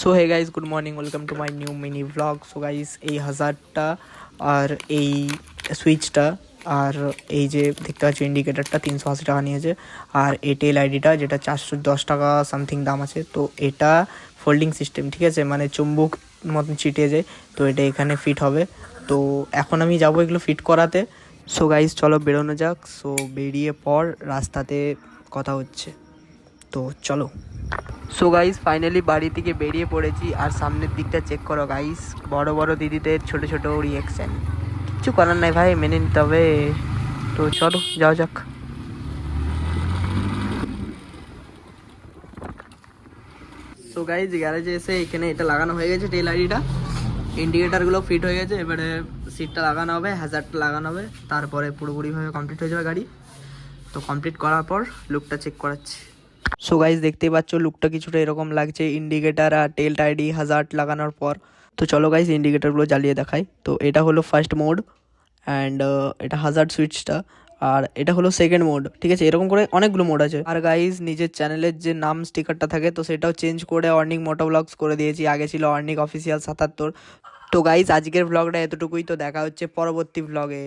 So hey guys good morning welcome to my new mini blog so guys এই হাজারটা আর এই সুইচটা আর এই যে দেখতে পাচ্ছ ইন্ডিকেটারটা তিনশো আশি টাকা নিয়েছে। আর এই টেল আইডিটা যেটা চারশো দশ টাকা সামথিং দাম আছে। তো এটা ফোল্ডিং সিস্টেম ঠিক আছে? মানে চুম্বুক মতন চিটিয়ে যায়। তো এটা এখানে ফিট হবে। তো এখন আমি যাব এগুলো ফিট করাতে। সো গাইজ চলো বেরোনো যাক। সো বেরিয়ে পর রাস্তাতে কথা হচ্ছে। তো চলো। সো গাইস ফাইনালি বাড়ি থেকে বেরিয়ে পড়েছি আর সামনের দিকটা চেক করো গাইস বড় বড় দিদিদের ছোট ছোট রিয়াকশন কিচ্ছু করার নাই ভাই, মেনে নিতে হবে। তো চলো যাও যাক। সো গাইজ গ্যারেজে এসে এখানে এটা লাগানো হয়ে গেছে টেল আইডিটা ইন্ডিকেটারগুলো ফিট হয়ে গেছে, এবারে সিটটা লাগানো হবে হ্যাজারটা লাগানো হবে। তারপরে পুরোপুরিভাবে কমপ্লিট হয়ে যাবে গাড়ি। তো কমপ্লিট করার পর লুকটা চেক করাচ্ছি। সো গাইজ দেখতেই পাচ্ছ লুকটা কিছুটা এরকম লাগছে। ইন্ডিকেটার আর টেল টাইডি হাজার লাগানোর পর। তো চলো গাইজ ইন্ডিকেটারগুলো জ্বালিয়ে দেখাই। তো এটা হলো ফার্স্ট মোড অ্যান্ড এটা হাজার সুইচটা আর এটা হলো সেকেন্ড মোড ঠিক আছে, এরকম করে অনেকগুলো মোড আছে। আর গাইজ নিজের চ্যানেলের যে নাম স্টিকারটা থাকে, তো সেটাও চেঞ্জ করে অর্নিক মোটো ব্লগস করে দিয়েছি। আগে ছিল অর্নিক অফিসিয়াল সাতাত্তর। তো গাইজ আজকের ব্লগটা এতটুকুই। তো দেখা হচ্ছে পরবর্তী ব্লগে